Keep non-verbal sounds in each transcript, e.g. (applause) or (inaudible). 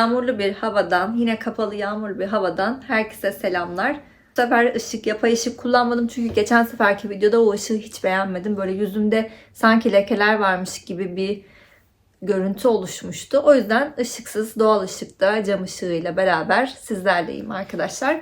Yağmurlu bir havadan, yine kapalı yağmurlu bir havadan herkese selamlar. Bu sefer ışık, yapay ışık kullanmadım çünkü geçen seferki videoda o ışığı hiç beğenmedim. Böyle yüzümde sanki lekeler varmış gibi bir görüntü oluşmuştu. O yüzden ışıksız, doğal ışıkta, cam ışığıyla beraber sizlerleyim arkadaşlar.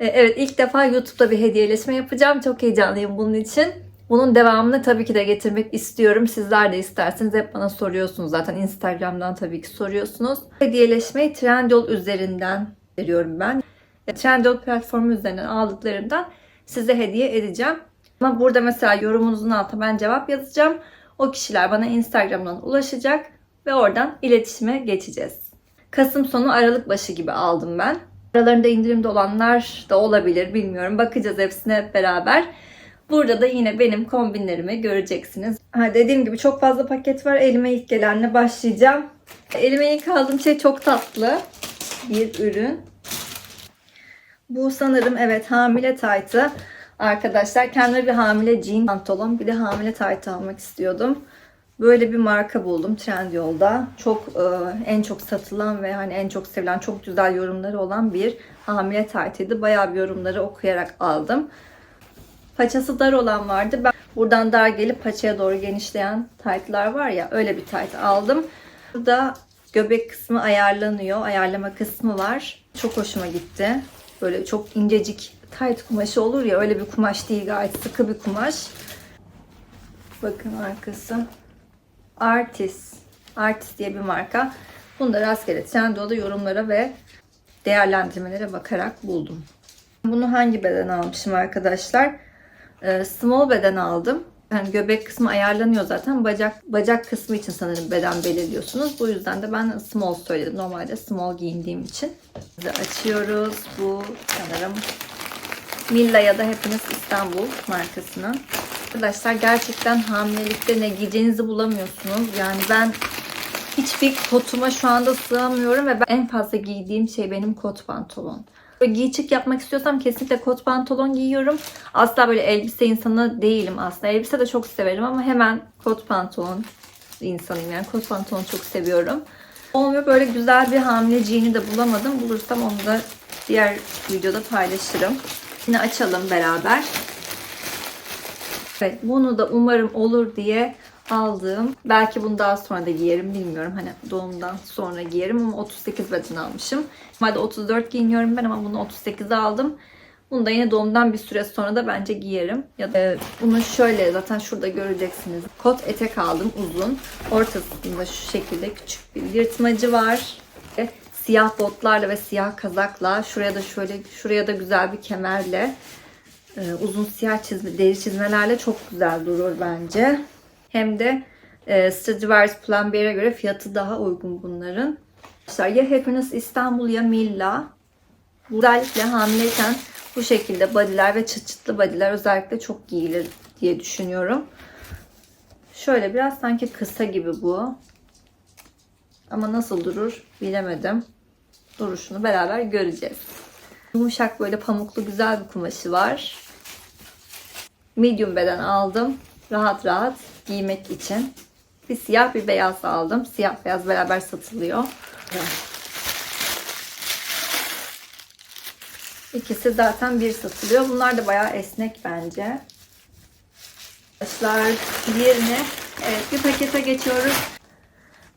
Ee, Evet ilk defa YouTube'da bir hediyeleşme yapacağım. Çok heyecanlıyım bunun için. Bunun devamını tabii ki de getirmek istiyorum. Sizler de isterseniz hep bana soruyorsunuz zaten. Instagram'dan tabii ki soruyorsunuz. Hediyeleşmeyi Trendyol üzerinden veriyorum ben. E, Trendyol platformu üzerinden aldıklarımdan size hediye edeceğim. Ama burada mesela yorumunuzun altına ben cevap yazacağım. O kişiler bana Instagram'dan ulaşacak ve oradan iletişime geçeceğiz. Kasım sonu Aralık başı gibi aldım ben. Aralarında indirimde olanlar da olabilir bilmiyorum. Bakacağız hepsine hep beraber. Burada da yine benim kombinlerimi göreceksiniz. Ha, dediğim gibi çok fazla paket var. Elime ilk gelenle başlayacağım. Elime ilk aldığım şey çok tatlı bir ürün. Bu sanırım evet hamile taytı. Arkadaşlar kendime bir hamile jean pantolon bir de hamile tayt almak istiyordum. Böyle bir marka buldum Trendyol'da. Çok e, en çok satılan ve hani en çok sevilen çok güzel yorumları olan bir hamile taytıydı. Bayağı bir yorumları okuyarak aldım. Paçası dar olan vardı. Ben buradan dar gelip paçaya doğru genişleyen taytlar var ya öyle bir tayt aldım. Burada göbek kısmı ayarlanıyor. Ayarlama kısmı var. Çok hoşuma gitti. Böyle çok incecik tayt kumaşı olur ya öyle bir kumaş değil gayet sıkı bir kumaş. Bakın arkası. Artis. Artis diye bir marka. Bunu da rastgele Trendyol'da yorumlara ve değerlendirmelere bakarak buldum. Bunu hangi beden almışım arkadaşlar? Ee, small beden aldım. Yani göbek kısmı ayarlanıyor zaten. Bacak bacak kısmı için sanırım beden belirliyorsunuz. Bu yüzden de ben small söyledim. Normalde small giyindiğim için. Açıyoruz. Bu sanırım Milla ya da Happiness İstanbul markasının. Arkadaşlar gerçekten hamilelikte ne giyeceğinizi bulamıyorsunuz. Yani ben hiçbir kotuma şu anda sığamıyorum ve ben en fazla giydiğim şey benim kot pantolon. Böyle giy çık yapmak istiyorsam kesinlikle kot pantolon giyiyorum. Asla böyle elbise insanı değilim aslında. Elbise de çok severim ama hemen kot pantolon insanıyım. Yani kot pantolon çok seviyorum. Olmuyor böyle güzel bir hamile jean'i de bulamadım. Bulursam onu da diğer videoda paylaşırım. Yine açalım beraber. Evet bunu da umarım olur diye aldığım. Belki bunu daha sonra da giyerim bilmiyorum. Hani doğumdan sonra giyerim ama 38 beden almışım. Normalde 34 giyiniyorum ben ama bunu 38'e aldım. Bunu da yine doğumdan bir süre sonra da bence giyerim. Ya da e, bunu şöyle zaten şurada göreceksiniz. Kot etek aldım uzun. Ortasında şu şekilde küçük bir yırtmacı var. Ve Siyah botlarla ve siyah kazakla. Şuraya da şöyle şuraya da güzel bir kemerle. e, uzun siyah çizme, deri çizmelerle çok güzel durur bence. Hem de e, Stradivarius Pull&Bear'e göre fiyatı daha uygun bunların. Arkadaşlar ya Happiness İstanbul ya Milla. Özellikle hamileyken bu şekilde bodyler ve çıt bodyler özellikle çok giyilir diye düşünüyorum. Şöyle biraz sanki kısa gibi bu. Ama nasıl durur bilemedim. Duruşunu beraber göreceğiz. Yumuşak böyle pamuklu güzel bir kumaşı var. Medium beden aldım. Rahat rahat giymek için. Bir siyah bir beyaz aldım. Siyah beyaz beraber satılıyor. İkisi zaten bir satılıyor. Bunlar da bayağı esnek bence. Arkadaşlar diğerine evet, bir pakete geçiyoruz.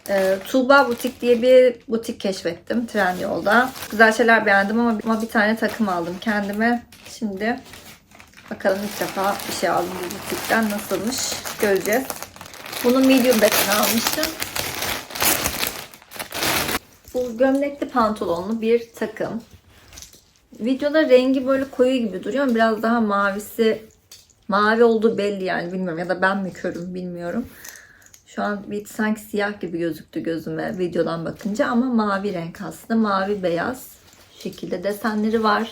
Ee, Tuğba Butik diye bir butik keşfettim Trendyol'da. Güzel şeyler beğendim ama, ama bir tane takım aldım kendime. Şimdi bakalım ilk defa bir şey aldım bu butikten nasılmış göreceğiz. Bunu medium beden almıştım. Bu gömlekli pantolonlu bir takım. Videoda rengi böyle koyu gibi duruyor ama biraz daha mavisi mavi olduğu belli yani bilmiyorum ya da ben mi körüm bilmiyorum. Şu an bir sanki siyah gibi gözüktü gözüme videodan bakınca ama mavi renk aslında. Mavi beyaz şekilde desenleri var.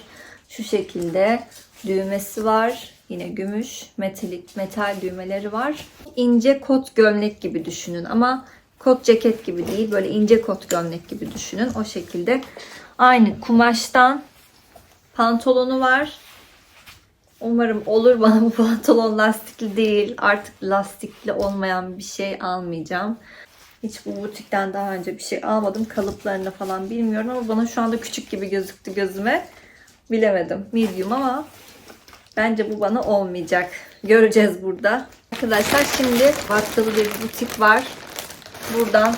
Şu şekilde düğmesi var. Yine gümüş metalik metal düğmeleri var. İnce kot gömlek gibi düşünün ama kot ceket gibi değil. Böyle ince kot gömlek gibi düşünün. O şekilde aynı kumaştan pantolonu var. Umarım olur bana bu (laughs) pantolon lastikli değil. Artık lastikli olmayan bir şey almayacağım. Hiç bu butikten daha önce bir şey almadım. Kalıplarını falan bilmiyorum ama bana şu anda küçük gibi gözüktü gözüme. Bilemedim. Medium ama bence bu bana olmayacak. Göreceğiz burada. Arkadaşlar şimdi baktığı bir butik var. Buradan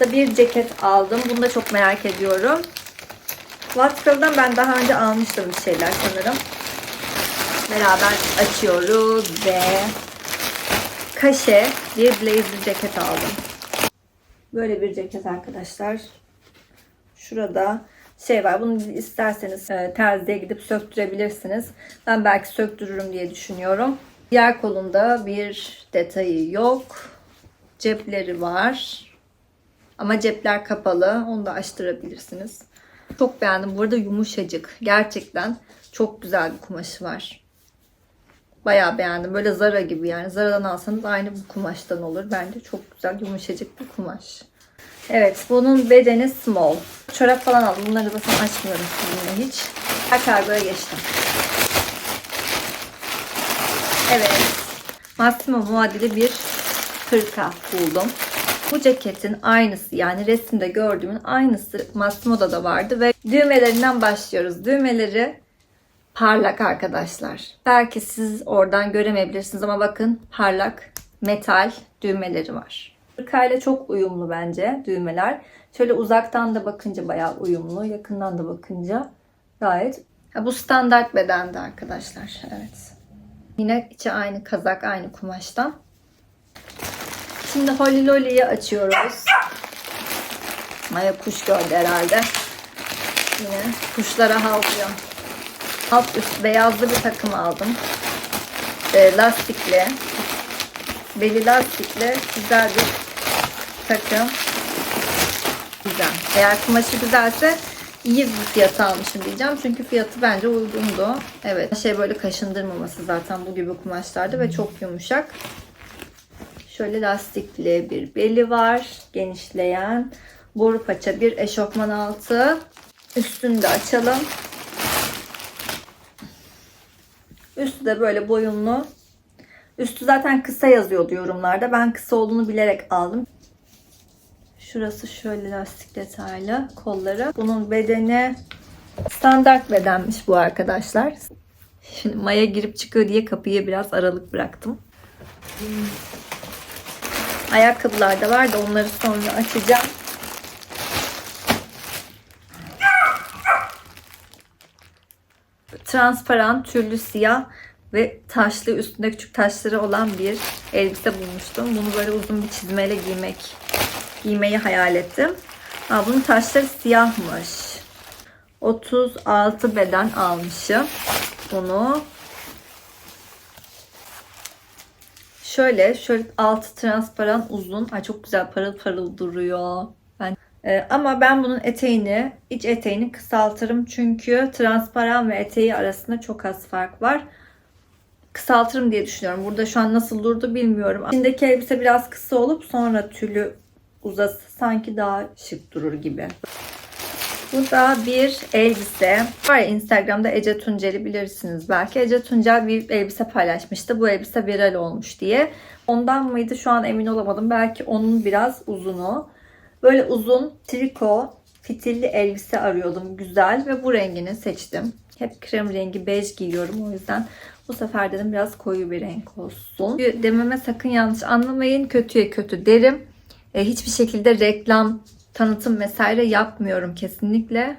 da bir ceket aldım. Bunu da çok merak ediyorum. Watson'dan ben daha önce almıştım bir şeyler sanırım. Beraber açıyoruz ve kaşe bir blazer ceket aldım. Böyle bir ceket arkadaşlar. Şurada şey var. Bunu isterseniz e, terziye gidip söktürebilirsiniz. Ben belki söktürürüm diye düşünüyorum. Diğer kolunda bir detayı yok. Cepleri var. Ama cepler kapalı. Onu da açtırabilirsiniz. Çok beğendim. Bu arada yumuşacık. Gerçekten çok güzel bir kumaşı var. Bayağı beğendim. Böyle Zara gibi yani. Zara'dan alsanız aynı bu kumaştan olur. Bence çok güzel yumuşacık bir kumaş. Evet bunun bedeni small. Çorap falan aldım. Bunları zaten açmıyorum sizinle hiç. Her kargoya geçtim. Evet. Massimo muadili bir hırka buldum. Bu ceketin aynısı yani resimde gördüğümün aynısı Massimo'da da vardı ve düğmelerinden başlıyoruz. Düğmeleri parlak arkadaşlar. Belki siz oradan göremeyebilirsiniz ama bakın parlak metal düğmeleri var. Hırkayla çok uyumlu bence düğmeler. Şöyle uzaktan da bakınca bayağı uyumlu. Yakından da bakınca gayet. Ha, bu standart bedende arkadaşlar. Evet. Yine içi aynı kazak, aynı kumaştan. Şimdi Holly Lolly'yi açıyoruz. Maya kuş gördü herhalde. Yine kuşlara havlıyor. Alt üst beyazlı bir takım aldım. E, lastikli. Beli lastikli güzel bir takım. Güzel. Eğer kumaşı güzelse iyi bir fiyata almışım diyeceğim. Çünkü fiyatı bence uygundu. Evet. Şey böyle kaşındırmaması zaten bu gibi kumaşlarda ve çok yumuşak. Şöyle lastikli bir beli var. Genişleyen. Boru paça bir eşofman altı. Üstünü de açalım. Üstü de böyle boyunlu. Üstü zaten kısa yazıyordu yorumlarda. Ben kısa olduğunu bilerek aldım. Şurası şöyle lastik detaylı kolları. Bunun bedeni standart bedenmiş bu arkadaşlar. Şimdi maya girip çıkıyor diye kapıyı biraz aralık bıraktım. Ayakkabılar da var da onları sonra açacağım. Transparan, türlü siyah ve taşlı üstünde küçük taşları olan bir elbise bulmuştum. Bunu böyle uzun bir çizmeyle giymek giymeyi hayal ettim. Ha, bunun taşları siyahmış. 36 beden almışım. Bunu şöyle şöyle altı transparan uzun. Ay çok güzel parıl parıl duruyor. Ben ee, ama ben bunun eteğini, iç eteğini kısaltırım çünkü transparan ve eteği arasında çok az fark var. Kısaltırım diye düşünüyorum. Burada şu an nasıl durdu bilmiyorum. İçindeki elbise biraz kısa olup sonra tülü uzası sanki daha şık durur gibi. Bu da bir elbise. Var ya Instagram'da Ece Tuncel'i bilirsiniz belki. Ece Tuncel bir elbise paylaşmıştı. Bu elbise viral olmuş diye. Ondan mıydı şu an emin olamadım. Belki onun biraz uzunu. Böyle uzun triko fitilli elbise arıyordum. Güzel ve bu rengini seçtim. Hep krem rengi bej giyiyorum o yüzden bu sefer dedim biraz koyu bir renk olsun. Dememe sakın yanlış anlamayın. Kötüye kötü derim. E, hiçbir şekilde reklam, tanıtım vesaire yapmıyorum kesinlikle.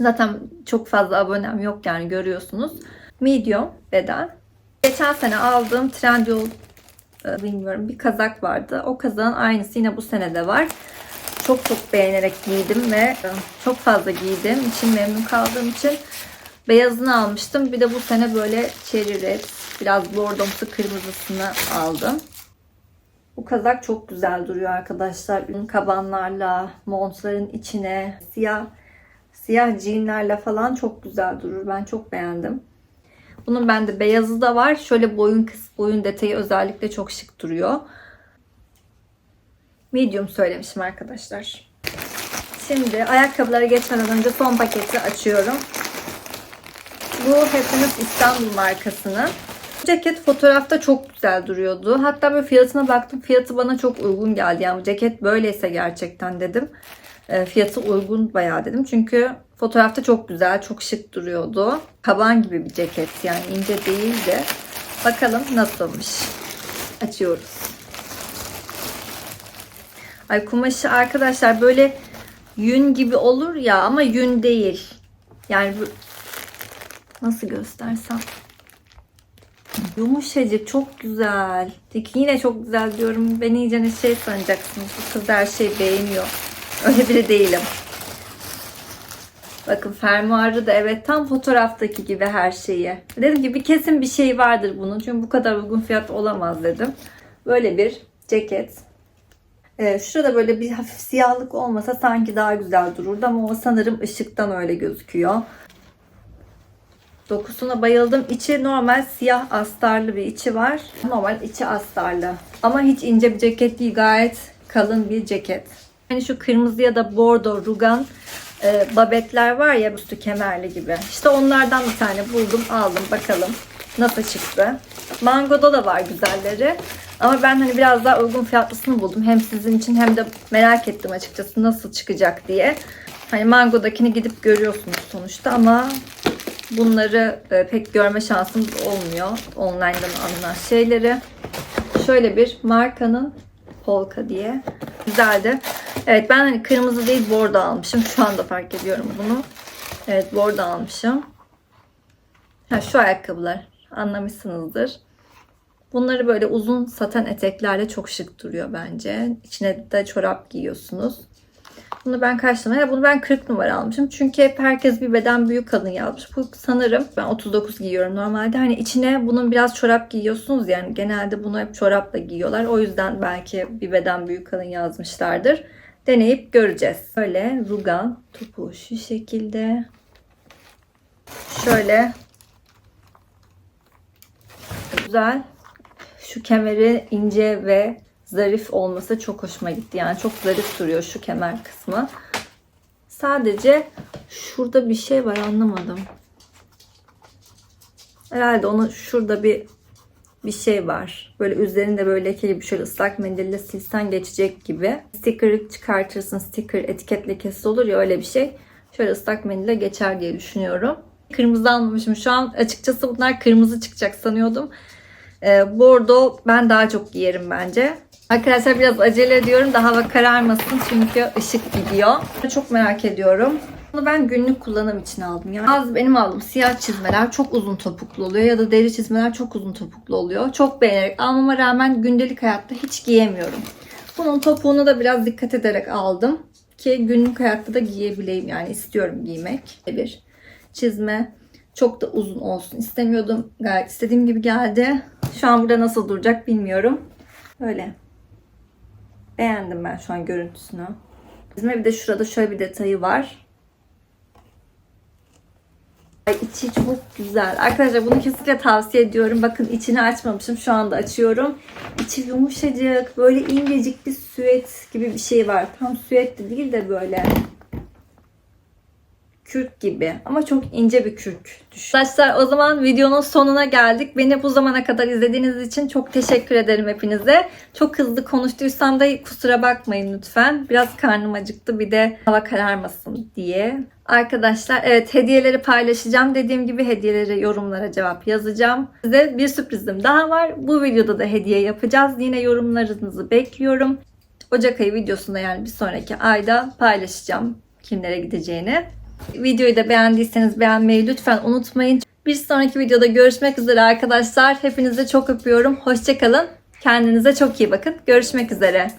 Zaten çok fazla abonem yok yani görüyorsunuz. Medium beden. Geçen sene aldığım Trendyol e, bilmiyorum bir kazak vardı. O kazağın aynısı yine bu sene de var. Çok çok beğenerek giydim ve e, çok fazla giydim. için memnun kaldığım için beyazını almıştım. Bir de bu sene böyle cherry red, biraz bordomsu kırmızısını aldım. Bu kazak çok güzel duruyor arkadaşlar. Kabanlarla, montların içine, siyah siyah jeanlerle falan çok güzel durur. Ben çok beğendim. Bunun bende beyazı da var. Şöyle boyun kıs boyun detayı özellikle çok şık duruyor. Medium söylemişim arkadaşlar. Şimdi ayakkabılara geçmeden önce son paketi açıyorum. Bu Happiness İstanbul markasının ceket fotoğrafta çok güzel duruyordu. Hatta böyle fiyatına baktım. Fiyatı bana çok uygun geldi. Yani bu ceket böyleyse gerçekten dedim. E, fiyatı uygun bayağı dedim. Çünkü fotoğrafta çok güzel, çok şık duruyordu. Kaban gibi bir ceket yani ince değil de. Bakalım nasılmış. Açıyoruz. Ay kumaşı arkadaşlar böyle yün gibi olur ya ama yün değil. Yani bu nasıl göstersem yumuşacık çok güzel. Peki yine çok güzel diyorum. Beni iyice şey sanacaksınız. Bu kız her şeyi beğeniyor. (laughs) Öyle biri değilim. Bakın fermuarı da evet tam fotoğraftaki gibi her şeyi. Dedim ki bir kesin bir şey vardır bunun. Çünkü bu kadar uygun fiyat olamaz dedim. Böyle bir ceket. Ee, şurada böyle bir hafif siyahlık olmasa sanki daha güzel dururdu ama o sanırım ışıktan öyle gözüküyor. Dokusuna bayıldım. İçi normal siyah astarlı bir içi var. Normal içi astarlı. Ama hiç ince bir ceket değil. Gayet kalın bir ceket. Hani şu kırmızı ya da bordo rugan e, babetler var ya üstü kemerli gibi. İşte onlardan bir tane buldum aldım bakalım nasıl çıktı. Mango'da da var güzelleri. Ama ben hani biraz daha uygun fiyatlısını buldum. Hem sizin için hem de merak ettim açıkçası nasıl çıkacak diye. Hani Mango'dakini gidip görüyorsunuz sonuçta ama bunları e, pek görme şansımız olmuyor. Online'dan alınan şeyleri. Şöyle bir markanın Polka diye. Güzeldi. Evet ben hani kırmızı değil bordo almışım. Şu anda fark ediyorum bunu. Evet bordo almışım. Ha, şu ayakkabılar anlamışsınızdır. Bunları böyle uzun saten eteklerle çok şık duruyor bence. İçine de çorap giyiyorsunuz. Bunu ben kaç numara? Bunu ben 40 numara almışım. Çünkü hep herkes bir beden büyük kadın yazmış. Bu sanırım ben 39 giyiyorum normalde. Hani içine bunun biraz çorap giyiyorsunuz yani. Genelde bunu hep çorapla giyiyorlar. O yüzden belki bir beden büyük kadın yazmışlardır. Deneyip göreceğiz. Böyle rugan topu şu şekilde. Şöyle güzel. Şu kemeri ince ve zarif olması çok hoşuma gitti. Yani çok zarif duruyor şu kemer kısmı. Sadece şurada bir şey var anlamadım. Herhalde onu şurada bir bir şey var. Böyle üzerinde böyle lekeli bir şöyle ıslak mendille silsen geçecek gibi. Sticker'ı çıkartırsın. Sticker etiket lekesi olur ya öyle bir şey. Şöyle ıslak mendille geçer diye düşünüyorum. Kırmızı almamışım. Şu an açıkçası bunlar kırmızı çıkacak sanıyordum. Ee, bordo ben daha çok giyerim bence. Arkadaşlar biraz acele ediyorum da hava kararmasın çünkü ışık gidiyor. Çok merak ediyorum. Bunu ben günlük kullanım için aldım. Yani bazı benim aldığım siyah çizmeler çok uzun topuklu oluyor ya da deri çizmeler çok uzun topuklu oluyor. Çok beğenerek almama rağmen gündelik hayatta hiç giyemiyorum. Bunun topuğunu da biraz dikkat ederek aldım ki günlük hayatta da giyebileyim yani istiyorum giymek. Bir çizme çok da uzun olsun istemiyordum. Gayet istediğim gibi geldi. Şu an burada nasıl duracak bilmiyorum. Böyle. Beğendim ben şu an görüntüsünü. Çizme bir de şurada şöyle bir detayı var. Ay içi çok güzel. Arkadaşlar bunu kesinlikle tavsiye ediyorum. Bakın içini açmamışım. Şu anda açıyorum. İçi yumuşacık. Böyle incecik bir süet gibi bir şey var. Tam süet de değil de böyle kürk gibi ama çok ince bir kürk düşün. Arkadaşlar o zaman videonun sonuna geldik. Beni bu zamana kadar izlediğiniz için çok teşekkür ederim hepinize. Çok hızlı konuştuysam da kusura bakmayın lütfen. Biraz karnım acıktı bir de hava kararmasın diye. Arkadaşlar evet hediyeleri paylaşacağım. Dediğim gibi hediyeleri yorumlara cevap yazacağım. Size bir sürprizim daha var. Bu videoda da hediye yapacağız. Yine yorumlarınızı bekliyorum. Ocak ayı videosunda yani bir sonraki ayda paylaşacağım kimlere gideceğini. Videoyu da beğendiyseniz beğenmeyi lütfen unutmayın. Bir sonraki videoda görüşmek üzere arkadaşlar. Hepinizi çok öpüyorum. Hoşçakalın. Kendinize çok iyi bakın. Görüşmek üzere.